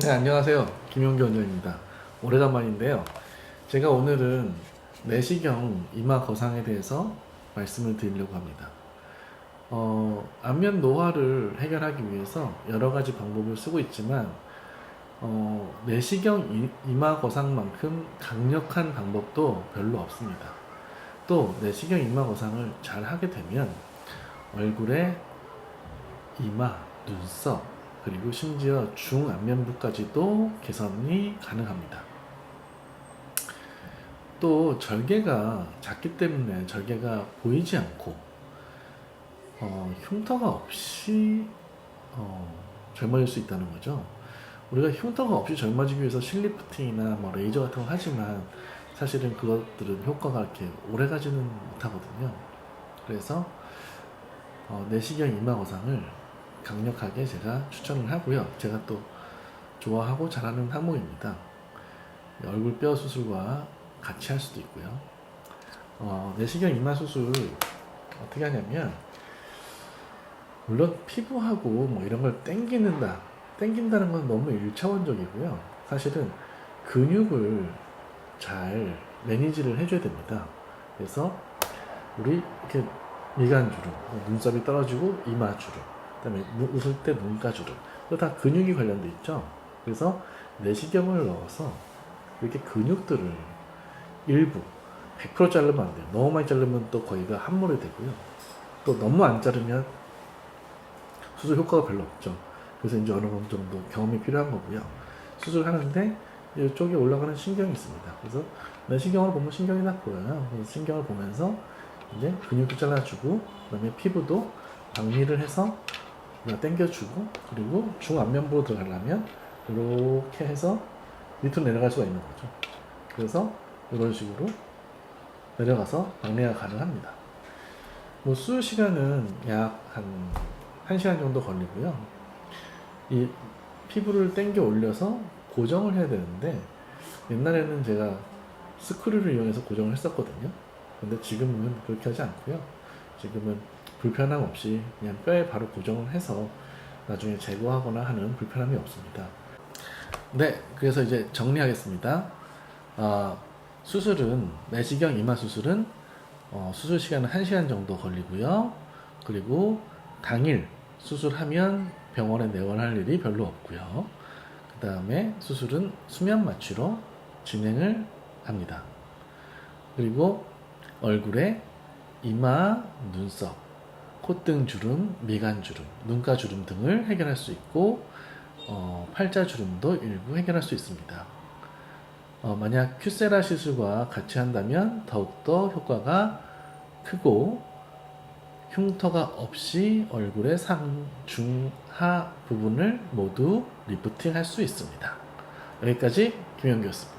네, 안녕하세요. 김용기 원장입니다. 오래간만인데요. 제가 오늘은 내시경 이마 거상에 대해서 말씀을 드리려고 합니다. 어, 안면 노화를 해결하기 위해서 여러 가지 방법을 쓰고 있지만, 어, 내시경 이- 이마 거상만큼 강력한 방법도 별로 없습니다. 또 내시경 이마 거상을 잘 하게 되면 얼굴에 이마, 눈썹, 그리고 심지어 중안면부까지도 개선이 가능합니다. 또 절개가 작기 때문에 절개가 보이지 않고 어, 흉터가 없이 어, 젊어질 수 있다는 거죠. 우리가 흉터가 없이 젊어지기 위해서 실리프팅이나 뭐 레이저 같은 거 하지만 사실은 그것들은 효과가 이렇게 오래 가지는 못하거든요. 그래서 어, 내시경 이마 거상을 강력하게 제가 추천을 하고요. 제가 또 좋아하고 잘하는 항목입니다. 얼굴 뼈 수술과 같이 할 수도 있고요. 어, 내시경 이마 수술 어떻게 하냐면 물론 피부하고 뭐 이런 걸 땡기는다, 땡긴다는 건 너무 일차원적이고요. 사실은 근육을 잘 매니지를 해줘야 됩니다. 그래서 우리 이렇게 미간주름, 눈썹이 떨어지고 이마주름, 그다음에 눈- 웃을 때 눈가주름, 이거 다 근육이 관련돼 있죠. 그래서 내시경을 넣어서 이렇게 근육들을 일부 100% 자르면 안 돼요. 너무 많이 자르면 또 거의가 함몰이 되고요. 또 너무 안 자르면 수술 효과가 별로 없죠. 그래서 이제 어느 정도 경험이 필요한 거고요. 수술하는데 이쪽에 올라가는 신경이 있습니다. 그래서 내시경을 보면 신경이 딱 보여요. 그래서 신경을 보면서 이제 근육도 잘라주고 그다음에 피부도 박리를 해서 그냥 당겨주고 그리고 중안면부로 들어가려면 이렇게 해서 밑으로 내려갈 수가 있는 거죠. 그래서 이런 식으로 내려가서 박리가 가능합니다. 뭐 수술 시간은 약 한 1시간 정도 걸리고요. 이 피부를 당겨 올려서 고정을 해야 되는데 옛날에는 제가 스크류를 이용해서 고정을 했었거든요. 근데 지금은 그렇게 하지 않고요. 지금은 불편함 없이 그냥 뼈에 바로 고정을 해서 나중에 제거하거나 하는 불편함이 없습니다. 네, 그래서 이제 정리하겠습니다. 아, 수술은 내시경 이마 수술은 어, 수술 시간은 1시간 정도 걸리고요. 그리고 당일 수술하면 병원에 내원할 일이 별로 없고요. 그 다음에 수술은 수면 마취로 진행을 합니다. 그리고 얼굴에 이마, 눈썹, 콧등 주름, 미간 주름, 눈가 주름 등을 해결할 수 있고 어, 팔자 주름도 일부 해결할 수 있습니다. 어, 만약 큐세라 시술과 같이 한다면 더욱더 효과가 크고 흉터가 없이 얼굴의 상, 중, 하 부분을 모두 리프팅 할 수 있습니다. 여기까지 김영규였습니다.